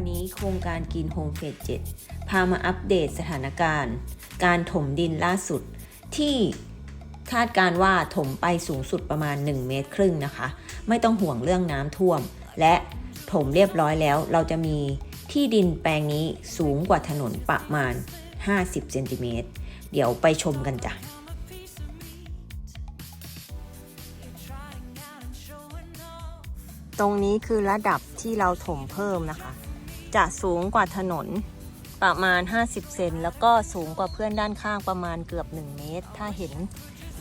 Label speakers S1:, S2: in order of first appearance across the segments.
S1: วันนี้โครงการกินโฮมเฟส7พามาอัปเดตสถานการณ์ การถมดินล่าสุด ที่คาดการว่าถมไปสูงสุดประมาณ 1 เมตรครึ่งนะคะ ไม่ต้องห่วงเรื่องน้ำท่วม และถมเรียบร้อยแล้ว เราจะมีที่ดินแปลงนี้สูงกว่าถนนประมาณ 50 เซนติเมตร เดี๋ยวไปชมกันจ้ะตรงนี้คือระดับที่เราถมเพิ่มนะคะ จะสูงกว่าถนนประมาณ 50 เซนแล้วก็สูงกว่าเพื่อนด้านข้างประมาณเกือบ 1 เมตร ถ้าเห็น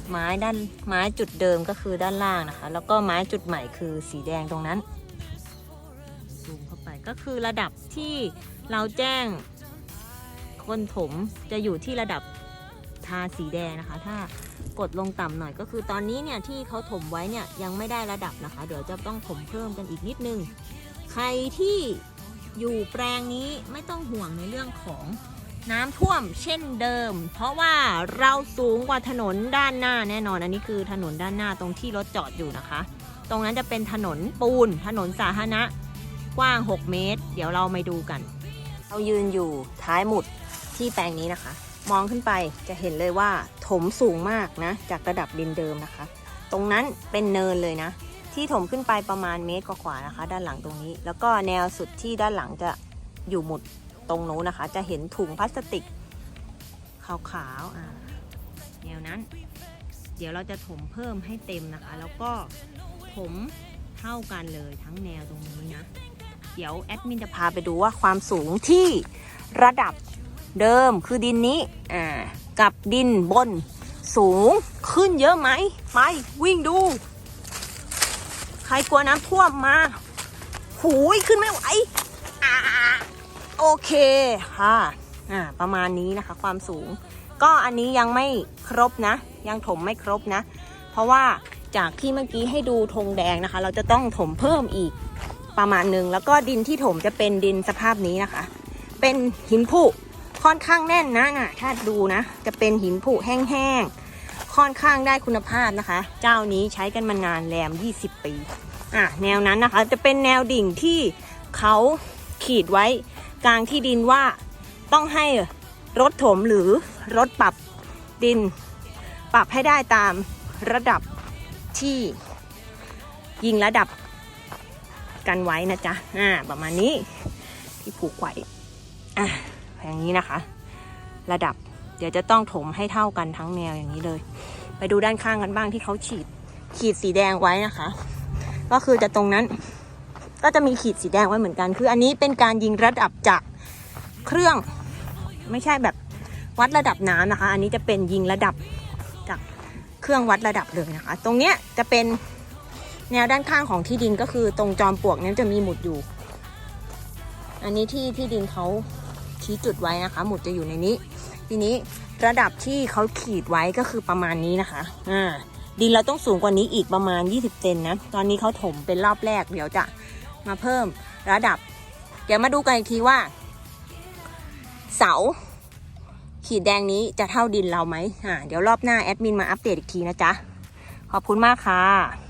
S1: ไม้ด้านไม้จุดเดิมก็คือด้านล่างนะคะ แล้วก็ไม้จุดใหม่คือสีแดงตรงนั้นซูมเข้าไปก็คือระดับที่เราแจ้งคนถมจะอยู่ที่ระดับทาสีแดงนะคะ ถ้ากดลงต่ำหน่อยก็คือตอนนี้เนี่ยที่เขาถมไว้เนี่ยยังไม่ได้ระดับนะคะ เดี๋ยวจะต้องถมเพิ่มกันอีกนิดนึง ใครที่ อยู่แปลงนี้ไม่ต้องห่วงในเรื่องของน้ำท่วมเช่นเดิม เพราะว่าเราสูงกว่าถนนด้านหน้าแน่นอน อันนี้คือถนนด้านหน้าตรงที่รถจอดอยู่นะคะ ตรงนั้นจะเป็นถนนปูน ถนนสาธารณะกว้าง 6 เมตร เดี๋ยวเราไปดูกัน เรายืนอยู่ท้ายหมุดที่แปลงนี้นะคะ มองขึ้นไปจะเห็นเลยว่าถมสูงมากนะ จากระดับดินเดิมนะคะ ตรงนั้นเป็นเนินเลยนะ ที่ถมขึ้นไปประมาณเมตรกว่าๆนะคะ ด้านหลังตรงนี้ แล้วก็แนวสุดที่ด้านหลังจะอยู่หมุดตรงโน้นนะคะ จะเห็นถุงพลาสติกขาวๆอ่าแนวนั้น เดี๋ยวเราจะถมเพิ่มให้เต็มนะคะ แล้วก็ถมเท่ากันเลยทั้งแนวตรงนี้นะ เดี๋ยวแอดมินจะพาไปดูว่าความสูงที่ระดับเดิมคือดินนี้อ่ากับดินบนสูงขึ้นเยอะไหมไปวิ่งดู ใครกลัวน้ำท่วมมาหูยขึ้นไม่ไหวอ่าโอเคค่ะอ่าประมาณนี้นะคะ ความสูง ก็อันนี้ยังไม่ครบนะ ยังถมไม่ครบนะ เพราะว่าจากที่เมื่อกี้ให้ดูธงแดงนะคะ เราจะต้องถมเพิ่มอีกประมาณหนึ่งแล้วก็ดินที่ถมจะเป็นดินสภาพนี้นะคะ เป็นหินผุค่อนข้างแน่นนะนะถ้าดูนะ จะเป็นหินผุแห้งๆ ค่อนข้างได้คุณภาพนะคะ เจ้านี้ใช้กันมานานแรม 20 ปีอะแนวนั้นนะคะจะเป็นแนวดิ่งที่เขาขีดไว้กลางที่ดินว่าต้องให้รถถมหรือรถปรับดิน ปรับให้ได้ตามระดับที่ยิงระดับกันไว้นะจ๊ะอ่าประมาณนี้ที่ผูกไว้อะอย่างนี้นะคะ ระดับ เดี๋ยวจะต้องถมให้เท่ากันทั้งแนวอย่างนี้เลย ไปดูด้านข้างกันบ้างที่เขาฉีด ขีดสีแดงไว้นะคะ ก็คือจะตรงนั้น ก็จะมีขีดสีแดงไว้เหมือนกัน คืออันนี้เป็นการยิงระดับจากเครื่องไม่ใช่แบบวัดระดับน้ำนะคะ อันนี้จะเป็นยิงระดับจากเครื่องวัดระดับเลยนะคะ ตรงเนี้ยจะเป็นแนวด้านข้างของที่ดินก็คือตรงจอมปลวกนี้จะมีหมุดอยู่ อันนี้ที่ที่ดินเขาชี้จุดไว้นะคะ หมุดจะอยู่ในนี้ ทีนี้ระดับที่เขาขีดไว้ก็คือประมาณนี้นะคะอ่าดินเราต้องสูงกว่านี้อีกประมาณ 20 เซนนะ ตอนนี้เขาถมเป็นรอบแรก เดี๋ยวจะมาเพิ่มระดับ เดี๋ยวมาดูกันอีกทีว่า เสา ขีดแดงนี้จะเท่าดินเราไหมอ่าเดี๋ยวรอบหน้าแอดมินมาอัปเดตอีกทีนะจ๊ะ ขอบคุณมากค่ะ